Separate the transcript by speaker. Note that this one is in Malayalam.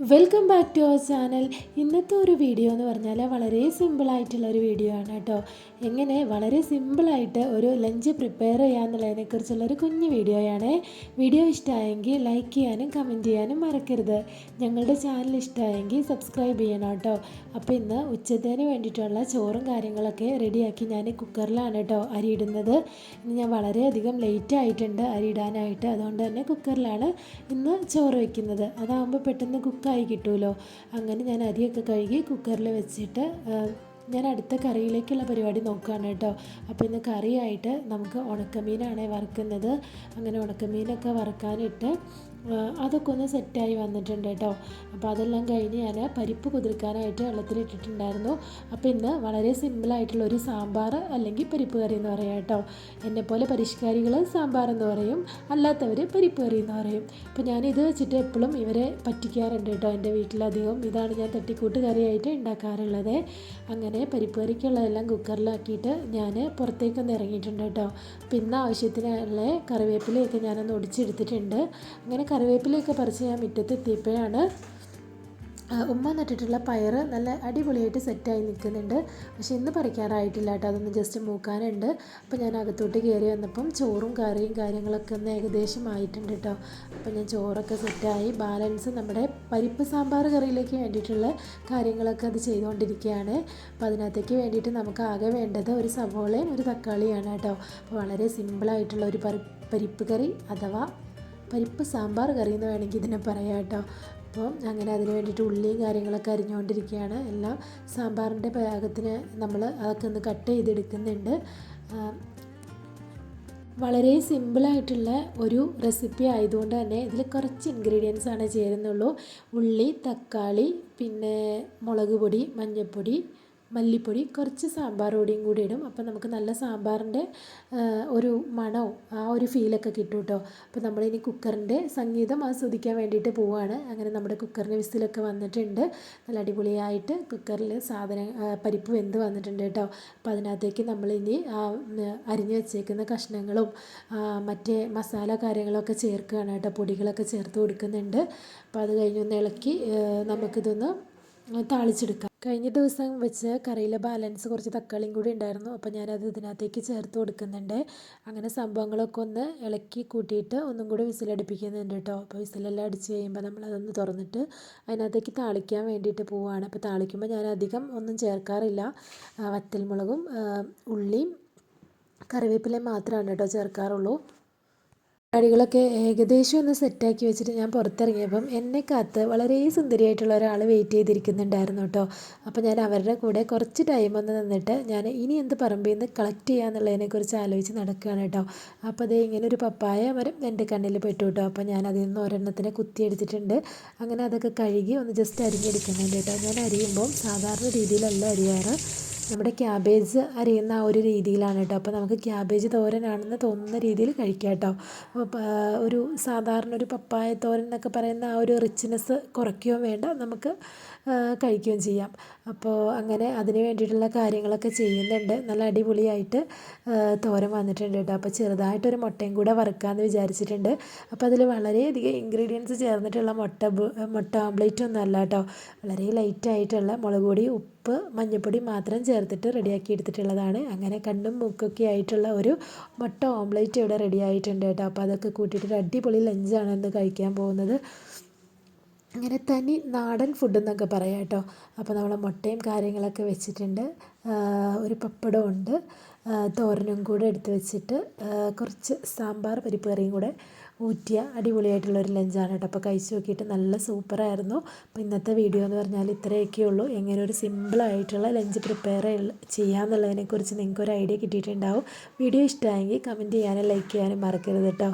Speaker 1: Welcome back to our channel ഇന്നത്തെ ഒരു വീഡിയോ എന്ന് പറഞ്ഞാൽ വളരെ സിമ്പിളായിട്ടുള്ള ഒരു വീഡിയോ ആണ് കേട്ടോ. എങ്ങനെ? വളരെ സിമ്പിളായിട്ട് ഒരു ലഞ്ച് പ്രിപ്പയർ ചെയ്യാന്നുള്ളതിനെക്കുറിച്ചുള്ള ഒരു കുഞ്ഞു വീഡിയോയാണ് വീഡിയോ ഇഷ്ടമായെങ്കിൽ ലൈക്ക് ചെയ്യാനും കമന്റ് ചെയ്യാനും മറക്കരുത്. ഞങ്ങളുടെ ചാനൽ ഇഷ്ടമായെങ്കിൽ സബ്സ്ക്രൈബ് ചെയ്യണം കേട്ടോ. അപ്പോൾ ഇന്ന് ഉച്ചത്തേന് വേണ്ടിയിട്ടുള്ള ചോറും കാര്യങ്ങളൊക്കെ റെഡിയാക്കി ഞാൻ കുക്കറിലാണ് കേട്ടോ അരി ഇടുന്നത്. ഇന്ന് ഞാൻ വളരെയധികം ലേറ്റ് ആയിട്ടുണ്ട് അരി ഇടാനായിട്ട്. അതുകൊണ്ട് തന്നെ കുക്കറിലാണ് ഇന്ന് ചോറ് വയ്ക്കുന്നത് അതാകുമ്പോൾ പെട്ടെന്ന് കുക്കായി കിട്ടുമല്ലോ അങ്ങനെ ഞാൻ അരിയൊക്കെ കഴുകി കുക്കറിൽ വെച്ചിട്ട് ഞാൻ അടുത്ത കറിയിലേക്കുള്ള പരിപാടി നോക്കുകയാണ് കേട്ടോ. അപ്പോൾ ഇന്ന് കറിയായിട്ട് നമുക്ക് ഉണക്കമീനാണ് വറുക്കുന്നത്. അങ്ങനെ ഉണക്കമീനൊക്കെ വറുക്കാനിട്ട് അതൊക്കെ ഒന്ന് സെറ്റായി വന്നിട്ടുണ്ട് കേട്ടോ. അപ്പോൾ അതെല്ലാം കഴിഞ്ഞ് ഞാൻ പരിപ്പ് കുതിർക്കാനായിട്ട് വെള്ളത്തിലിട്ടിട്ടുണ്ടായിരുന്നു. അപ്പോൾ ഇന്ന് വളരെ സിമ്പിളായിട്ടുള്ള ഒരു സാമ്പാർ അല്ലെങ്കിൽ പരിപ്പ് കറി എന്ന് പറയാം കേട്ടോ. എന്നെപ്പോലെ പരിഷ്കാരികൾ സാമ്പാർ എന്ന് പറയും അല്ലാത്തവർ പരിപ്പ് കറി എന്ന് പറയും. അപ്പോൾ ഞാനിത് വെച്ചിട്ട് എപ്പോഴും ഇവരെ പറ്റിക്കാറുണ്ട് കേട്ടോ എന്റെ വീട്ടിലധികം. ഇതാണ് ഞാൻ തട്ടിക്കൂട്ട് കറിയായിട്ട് ഉണ്ടാക്കാറുള്ളത്. അങ്ങനെ പരിപ്പ് കറിക്കുള്ളതെല്ലാം കുക്കറിലാക്കിയിട്ട് ഞാൻ പുറത്തേക്കൊന്ന് ഇറങ്ങിയിട്ടുണ്ട് കേട്ടോ. പിന്നെ ആവശ്യത്തിനുള്ള കറിവേപ്പിലയൊക്കെ ഞാനൊന്ന് ഒടിച്ചെടുത്തിട്ടുണ്ട്. അങ്ങനെ കറിവേപ്പിലയൊക്കെ പറിച്ച് ഞാൻ മുറ്റത്തെത്തിയപ്പോഴാണ് ഉമ്മ നട്ടിട്ടുള്ള പയർ നല്ല അടിപൊളിയായിട്ട് സെറ്റായി നിൽക്കുന്നുണ്ട്. പക്ഷേ ഇന്ന് പറിക്കാറായിട്ടില്ല കേട്ടോ. അതൊന്ന് ജസ്റ്റ് മൂക്കാനുണ്ട്. അപ്പോൾ ഞാൻ അകത്തോട്ട് കയറി വന്നപ്പം ചോറും കറിയും കാര്യങ്ങളൊക്കെ ഒന്ന് ഏകദേശം ആയിട്ടുണ്ട് കേട്ടോ. അപ്പോൾ ഞാൻ ചോറൊക്കെ സെറ്റായി ബാലൻസ് നമ്മുടെ പരിപ്പ് സാമ്പാർ കറിയിലേക്ക് വേണ്ടിയിട്ടുള്ള കാര്യങ്ങളൊക്കെ അത് ചെയ്തുകൊണ്ടിരിക്കുകയാണ്. അപ്പോൾ അതിനകത്തേക്ക് വേണ്ടിയിട്ട് നമുക്ക് ആകെ വേണ്ടത് ഒരു സവോളയും ഒരു തക്കാളിയാണ് കേട്ടോ. അപ്പോൾ വളരെ സിമ്പിളായിട്ടുള്ള ഒരു പരി പരിപ്പ് കറി അഥവാ പരിപ്പ് സാമ്പാർ കറി എന്ന് വേണമെങ്കിൽ ഇതിനെ പറയാം കേട്ടോ. അപ്പോൾ അങ്ങനെ അതിന് വേണ്ടിയിട്ട് ഉള്ളിയും കാര്യങ്ങളൊക്കെ അരിഞ്ഞുകൊണ്ടിരിക്കുകയാണ്. എല്ലാം സാമ്പാറിന്റെ പാകത്തിന് നമ്മൾ അതൊക്കെ ഒന്ന് കട്ട് ചെയ്തെടുക്കുന്നുണ്ട്. വളരെ സിമ്പിളായിട്ടുള്ള ഒരു റെസിപ്പി ആയതുകൊണ്ട് തന്നെ ഇതിൽ കുറച്ച് ഇൻഗ്രീഡിയൻസ് ആണ് ചേരുന്നുള്ളൂ. ഉള്ളി തക്കാളി പിന്നെ മുളക് പൊടി മഞ്ഞൾപ്പൊടി മല്ലിപ്പൊടി കുറച്ച് സാമ്പാർ പൊടിയും കൂടി ഇടും. അപ്പോൾ നമുക്ക് നല്ല സാമ്പാറിന്റെ ഒരു മണവും ആ ഒരു ഫീലൊക്കെ കിട്ടും കേട്ടോ അപ്പോൾ നമ്മളിനി കുക്കറിന്റെ സംഗീതം ആസ്വദിക്കാൻ വേണ്ടിയിട്ട് പോവുകയാണ് അങ്ങനെ നമ്മുടെ കുക്കറിന്റെ വിസിലൊക്കെ വന്നിട്ടുണ്ട്. നല്ല അടിപൊളിയായിട്ട് കുക്കറിൽ സാധനം പരിപ്പ് വെന്ത് വന്നിട്ടുണ്ട് കേട്ടോ അപ്പോൾ അതിനകത്തേക്ക് നമ്മളിനി അരിഞ്ഞു വെച്ചേക്കുന്ന കഷ്ണങ്ങളും മറ്റേ മസാല കാര്യങ്ങളൊക്കെ ചേർക്കുകയാണ് കേട്ടോ പൊടികളൊക്കെ ചേർത്ത് കൊടുക്കുന്നുണ്ട്. അപ്പോൾ അത് കഴിഞ്ഞൊന്ന് ഇളക്കി നമുക്കിതൊന്ന് താളിച്ചെടുക്കാം. കഴിഞ്ഞ ദിവസം വെച്ച് കറിയിലെ ബാലൻസ് കുറച്ച് തക്കാളിയും കൂടി ഉണ്ടായിരുന്നു. അപ്പോൾ ഞാനത് ഇതിനകത്തേക്ക് ചേർത്ത് കൊടുക്കുന്നുണ്ട്. അങ്ങനെ സംഭവങ്ങളൊക്കെ ഒന്ന് ഇളക്കി കൂട്ടിയിട്ട് ഒന്നും കൂടി വിസിലടുപ്പിക്കുന്നുണ്ട് കേട്ടോ അപ്പോൾ വിസിലെല്ലാം അടിച്ച് കഴിയുമ്പോൾ നമ്മളതൊന്ന് തുറന്നിട്ട് അതിനകത്തേക്ക് താളിക്കാൻ വേണ്ടിയിട്ട് പോവുകയാണ് അപ്പോൾ താളിക്കുമ്പോൾ ഞാൻ അധികം ഒന്നും ചേർക്കാറില്ല. വറ്റൽമുളകും ഉള്ളിയും കറിവേപ്പിലയും മാത്രമാണ് കേട്ടോ ചേർക്കാറുള്ളൂ. പരിപാടികളൊക്കെ ഏകദേശം ഒന്ന് സെറ്റാക്കി വെച്ചിട്ട് ഞാൻ പുറത്തിറങ്ങിയപ്പം എന്നെ കാത്ത് വളരെ സുന്ദരിയായിട്ടുള്ള ഒരാൾ വെയിറ്റ് ചെയ്തിരിക്കുന്നുണ്ടായിരുന്നു കേട്ടോ. അപ്പോൾ ഞാൻ അവരുടെ കൂടെ കുറച്ച് ടൈം ഒന്ന് നിന്നിട്ട് ഞാൻ ഇനി എന്ത് പറമ്പിൽ നിന്ന് കളക്ട് ചെയ്യാന്നുള്ളതിനെക്കുറിച്ച് ആലോചിച്ച് നടക്കുകയാണ് കേട്ടോ. അപ്പോൾ അതേ ഇങ്ങനെ ഒരു പപ്പായ മരം എന്റെ കണ്ണിൽ പെട്ടു കേട്ടോ. അപ്പോൾ ഞാൻ അതിൽ നിന്ന് ഒരെണ്ണത്തിനെ കുത്തിയെടുത്തിട്ടുണ്ട് അങ്ങനെ അതൊക്കെ കഴുകി ഒന്ന് ജസ്റ്റ് അരിഞ്ഞെടുക്കുന്നുണ്ട് കേട്ടോ. ഞാൻ അരിയുമ്പം സാധാരണ രീതിയിലല്ല അരിയാറ്. നമ്മുടെ ക്യാബേജ് അരിയുന്ന ആ ഒരു രീതിയിലാണ് കേട്ടോ. അപ്പോൾ നമുക്ക് ക്യാബേജ് തോരനാണെന്ന് തോന്നുന്ന രീതിയിൽ കഴിക്കാം കേട്ടോ. ഒരു സാധാരണ ഒരു പപ്പായ തോരൻ എന്നൊക്കെ പറയുന്ന ആ ഒരു റിച്ച്നെസ് കുറയ്ക്കുകയും വേണ്ട നമുക്ക് കഴിക്കുകയും ചെയ്യാം. അപ്പോൾ അങ്ങനെ അതിന് വേണ്ടിയിട്ടുള്ള കാര്യങ്ങളൊക്കെ ചെയ്യുന്നുണ്ട്. നല്ല അടിപൊളിയായിട്ട് തോരൻ വന്നിട്ടുണ്ട് കേട്ടോ. അപ്പോൾ ചെറുതായിട്ടൊരു മുട്ടയും കൂടെ വറുക്കാമെന്ന് വിചാരിച്ചിട്ടുണ്ട്. അപ്പോൾ അതിൽ വളരെയധികം ഇൻഗ്രീഡിയൻസ് ചേർന്നിട്ടുള്ള മുട്ട മുട്ട ഓംലേറ്റ് ഒന്നും അല്ല കേട്ടോ. വളരെ ലൈറ്റായിട്ടുള്ള മുളക് പൊടി ഉപ്പ് മഞ്ഞൾപ്പൊടി മാത്രം ചേർത്തിട്ട് റെഡിയാക്കി എടുത്തിട്ടുള്ളതാണ്. അങ്ങനെ കണ്ണും മൂക്കൊക്കെ ആയിട്ടുള്ള ഒരു മുട്ട ഓംലേറ്റ് ഇവിടെ റെഡി ആയിട്ടുണ്ട് കേട്ടോ. അപ്പോൾ അതൊക്കെ കൂട്ടിയിട്ട് അടിപൊളി ലഞ്ചാണ് ഇന്ന് കഴിക്കാൻ പോകുന്നത്. അങ്ങനെ തനി നാടൻ ഫുഡ് എന്നൊക്കെ പറയാം കേട്ടോ. അപ്പോൾ നമ്മൾ മുട്ടയും കാര്യങ്ങളൊക്കെ വെച്ചിട്ടുണ്ട്. ഒരു പപ്പടം ഉണ്ട്. തോരനും കൂടെ എടുത്ത് വെച്ചിട്ട് കുറച്ച് സാമ്പാർ പരിപ്പ് കറിയും കൂടെ ഊറ്റിയ അടിപൊളിയായിട്ടുള്ളൊരു ലഞ്ചാണ് കേട്ടോ. അപ്പോൾ കഴിച്ചു നോക്കിയിട്ട് നല്ല സൂപ്പറായിരുന്നു അപ്പോൾ ഇന്നത്തെ വീഡിയോ എന്ന് പറഞ്ഞാൽ ഇത്രയൊക്കെ ഉള്ളൂ. എങ്ങനെ ഒരു സിമ്പിളായിട്ടുള്ള ലഞ്ച് പ്രിപ്പയർ ചെയ്യാമെന്നുള്ളതിനെക്കുറിച്ച് നിങ്ങൾക്ക് ഒരു ഐഡിയ കിട്ടിയിട്ടുണ്ടാവും. വീഡിയോ ഇഷ്ടമായെങ്കിൽ കമന്റ് ചെയ്യാനും ലൈക്ക് ചെയ്യാനും മറക്കരുത് കേട്ടോ.